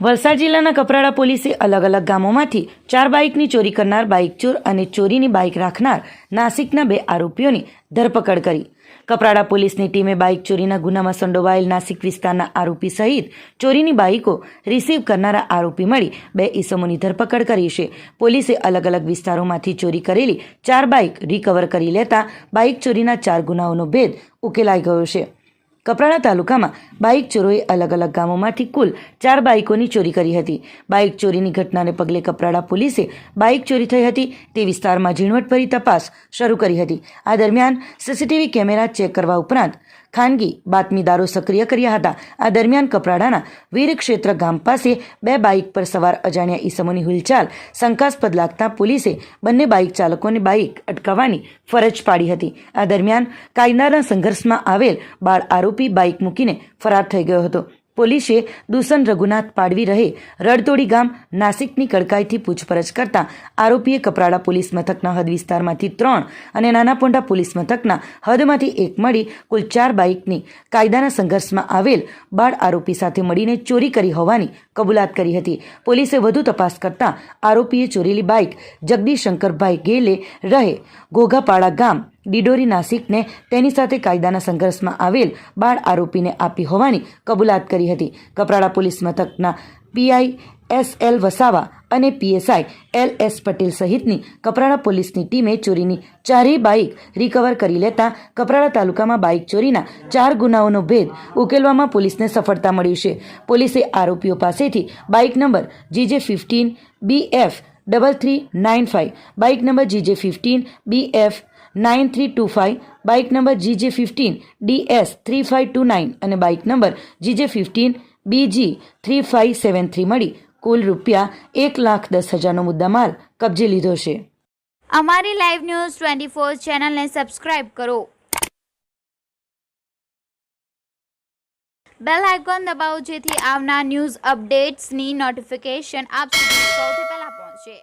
વલસાડ જિલ્લાના કપરાડા પોલીસે અલગ અલગ ગામોમાંથી ચાર બાઇકની ચોરી કરનાર બાઇક ચોર અને ચોરીની બાઇક રાખનાર નાસિકના બે આરોપીઓની ધરપકડ કરી. કપરાડા પોલીસની ટીમે બાઇક ચોરીના ગુનામાં સંડોવાયેલ નાસિક વિસ્તારના આરોપી સહિત ચોરીની બાઇકો રિસીવ કરનારા આરોપી મળી બે ઈસમોની ધરપકડ કરી છે. પોલીસે અલગ અલગ વિસ્તારોમાંથી ચોરી કરેલી ચાર બાઇક રિકવર કરી લેતા બાઇક ચોરીના ચાર ગુનાઓનો ભેદ ઉકેલાઈ ગયો છે. કપરાડા તાલુકામાં બાઇક ચોરોએ અલગ અલગ ગામોમાંથી કુલ ચાર બાઇકોની ચોરી કરી હતી. બાઇક ચોરીની ઘટનાને પગલે કપરાડા પોલીસે બાઇક ચોરી થઈ હતી તે વિસ્તારમાં ઝીણવટભરી તપાસ શરૂ કરી હતી. આ દરમિયાન સીસીટીવી કેમેરા ચેક કરવા ઉપરાંત ખાનગી બાતમીદારો સક્રિય કર્યા હતા. આ દરમિયાન કપરાડાના વીરક્ષેત્ર ગામ પાસે બે બાઇક પર સવાર અજાણ્યા ઈસમોની હિલચાલ શંકાસ્પદ લાગતા પોલીસે બંને બાઇક ચાલકોને બાઇક અટકાવવાની ફરજ પાડી હતી. આ દરમિયાન કાયદાના સંઘર્ષમાં આવેલ બાળ આરોપી બાઇક મૂકીને ફરાર થઈ ગયો હતો. પોલીસે દૂષણ રઘુનાથ પાડવી રહે રડતોડી ગામ નાસિકની કડકાઈથી પૂછપરછ કરતા આરોપીએ કપરાડા પોલીસ મથકના હદ વિસ્તારમાંથી ત્રણ અને નાનાપોંડા પોલીસ મથકના હદમાંથી એક મળી કુલ ચાર બાઇકની કાયદાના સંઘર્ષમાં આવેલ બાળ આરોપી સાથે મળીને ચોરી કરી હોવાની કબૂલાત કરી હતી. પોલીસે વધુ તપાસ કરતા આરોપીએ ચોરેલી બાઇક જગદીશંકરભાઈ ગેલે રહે ઘોઘાપાડા ગામ, ડિડોરી નાસિકને તેની સાથે કાયદાના સંઘર્ષમાં આવેલ બાળ આરોપીને આપી હોવાની કબૂલાત કરી હતી. કપરાડા પોલીસ મથકના પીઆઈ એસ એલ વસાવા અને પીએસઆઈ એલ એસ પટેલ સહિતની કપરાડા પોલીસની ટીમે ચોરીની ચારેય બાઇક રિકવર કરી લેતા કપરાડા તાલુકામાં બાઇક ચોરીના ચાર ગુનાઓનો ભેદ ઉકેલવામાં પોલીસને સફળતા મળ્યું છે. પોલીસે આરોપીઓ પાસેથી bike number GJ fifteen B F double three nine five bike number GJ fifteen B F nine three two five bike number GJ fifteen D S three five two nine અને bike number GJ fifteen B G three five seven three મળી કુલ રૂપિયા એક લાખ દસ હજારનો મુદ્દામાલ કબજે લીધો છે. અમારી લાઈવ ન્યૂઝ ટ્વેન્ટી ફોર ચેનલને સબસ્ક્રાઇબ કરો. બેલ આઇકોન દબાવો જેથી આવનાર ન્યૂઝ અપડેટ્સની નોટિફિકેશન આપ સુધી સૌથી પહેલાં પહોંચે.